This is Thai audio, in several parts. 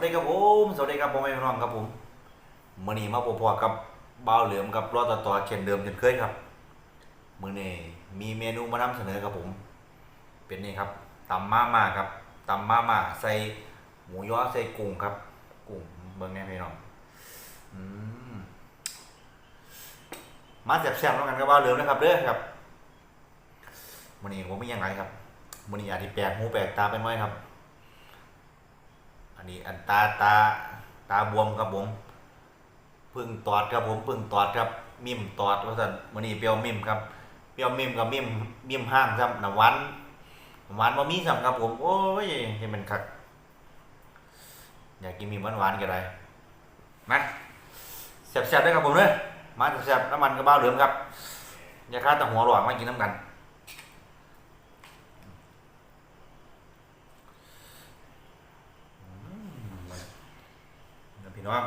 วัสดีครับผม สวัสดีครับผมไม่น้องครับผมมื่อนี้มาพบๆกับบ่าเหลือมกับรอตต่อเช่นเดิมเช่นเคยครับมื่อนี้มีเมนูมานำเสนอครับผม เป็นนี่ครับตำมาม่าครับตำมาม่าใส่หมูยอใส่กุ้งครับ กุ้งเบิ่งแน่พี่น้องมมาแซ่บๆแล้วกันกับบ่าเหลือมนะครับเด้อครับมื่อนี้ผมไม่ยังไงครับมื่อนี้อาจจะแปลกหูแปลกตาไปหน่อยครับ อันนี้อันตาตาตาบวมครับผมพึ่งตอดครับผมพึ่งตอดครับมิมตอดว่าสันวันนี้เปรียวมิมครับเปรียวมิมกับมิมมิมห้างครับน้ำหวานน้ำหวานบะมีสัมครับผมโอ้ยให้มันคักอยากกินมิมหวานๆก็ได้มาแซ่บๆด้ครับผมเลยมาแซ่บๆน้ำมันกระเบ้าเหลือมครับอย่าฆ่าแต่หัวหลอกมากินน้ำกัน นะ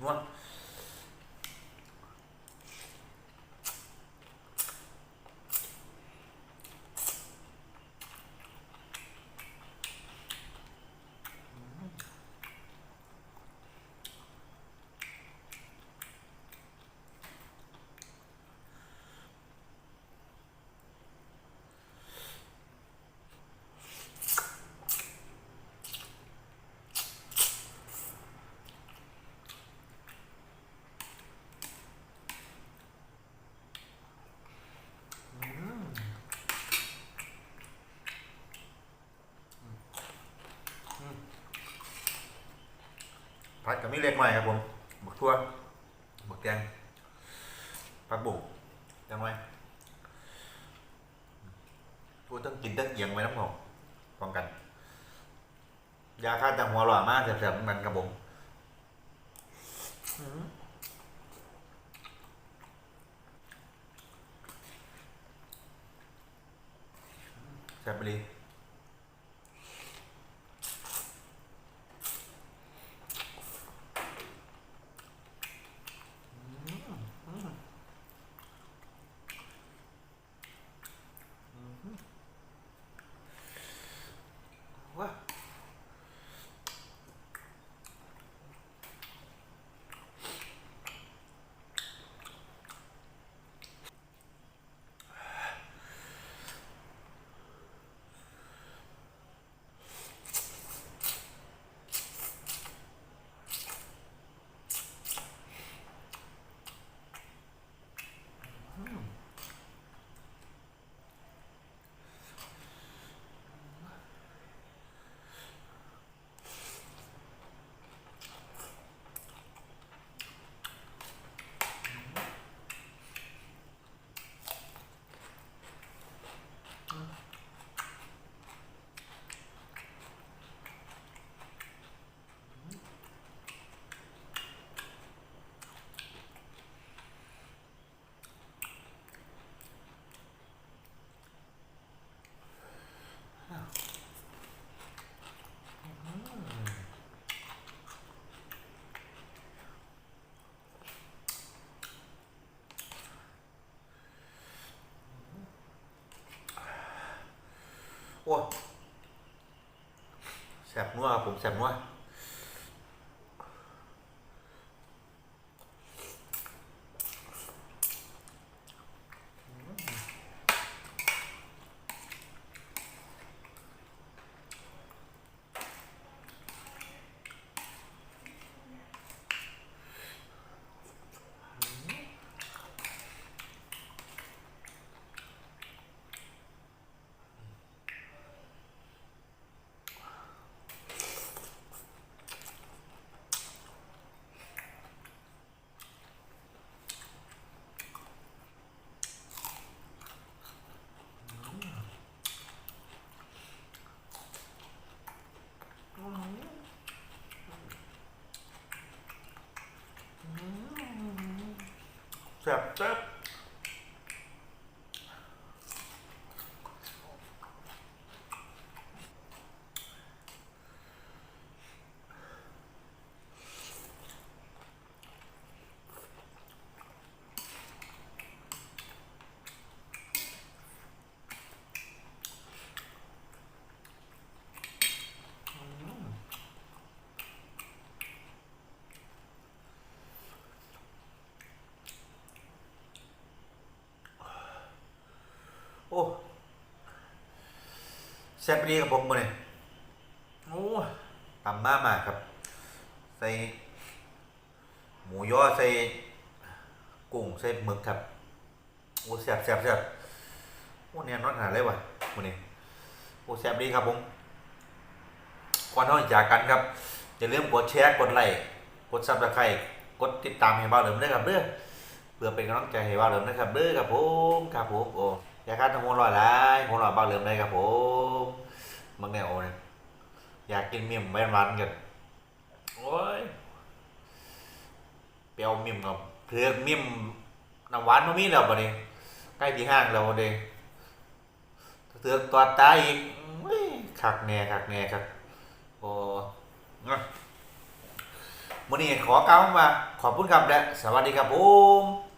พี่น้ ผัดกับมีเล็กหน่อยครับผมบักทั่วบักแกงผักบุ้งจังไว้พูดต้องกินต้องเอียงไว้น้ำหอมป้องกัน ยาฆ่าแต่หัวหล่อมากแสบๆมันครับผมแซ่บไปเลย ว้า โอ้แสบนัวผมแสบนัว แแซ่บแซ่บดีกับผมมาเนี่ยโอ้ตำมากมาครับ ใส่ หมูย่อใส่กุ้งใส่หมึกครับ โอ้แซ่บแซ่บแซ่บโอ้เนี่ยนอนหาเลยว่ะมื้อนี้โอ้แซ่บดีครับผมก่อนนอนจากกันครับอย่าลืมกดแชร์กดไลค์กดซับสไครต์กดติดตามให้บ้าเหลิมด้วยครับเด้อเพื่อเป็นกำลังใจให้บ้าเหลิมนะครับเด้อครับผมครับผมโอ้ อย่าคาทั้งหัวลอยหลายหัวลอยบ้าเหลิมได้ครับผมมึงเนี่ยโอ้เนี่ยอยากกินมี่ยมแม่นวันกันโอ้ยเปียวมิมกับเพื่อมิมน้ำหวานมันมีแล้วบัดนี้ใกล้ที่ห้างแล้วบัดนี้เตือนตัวตายอีกอุ้ยคักแน่คักแน่ครับโอ้เนะมื้อนี้ขอกล่าวว่าขอบคุณครับและสวัสดีครับผม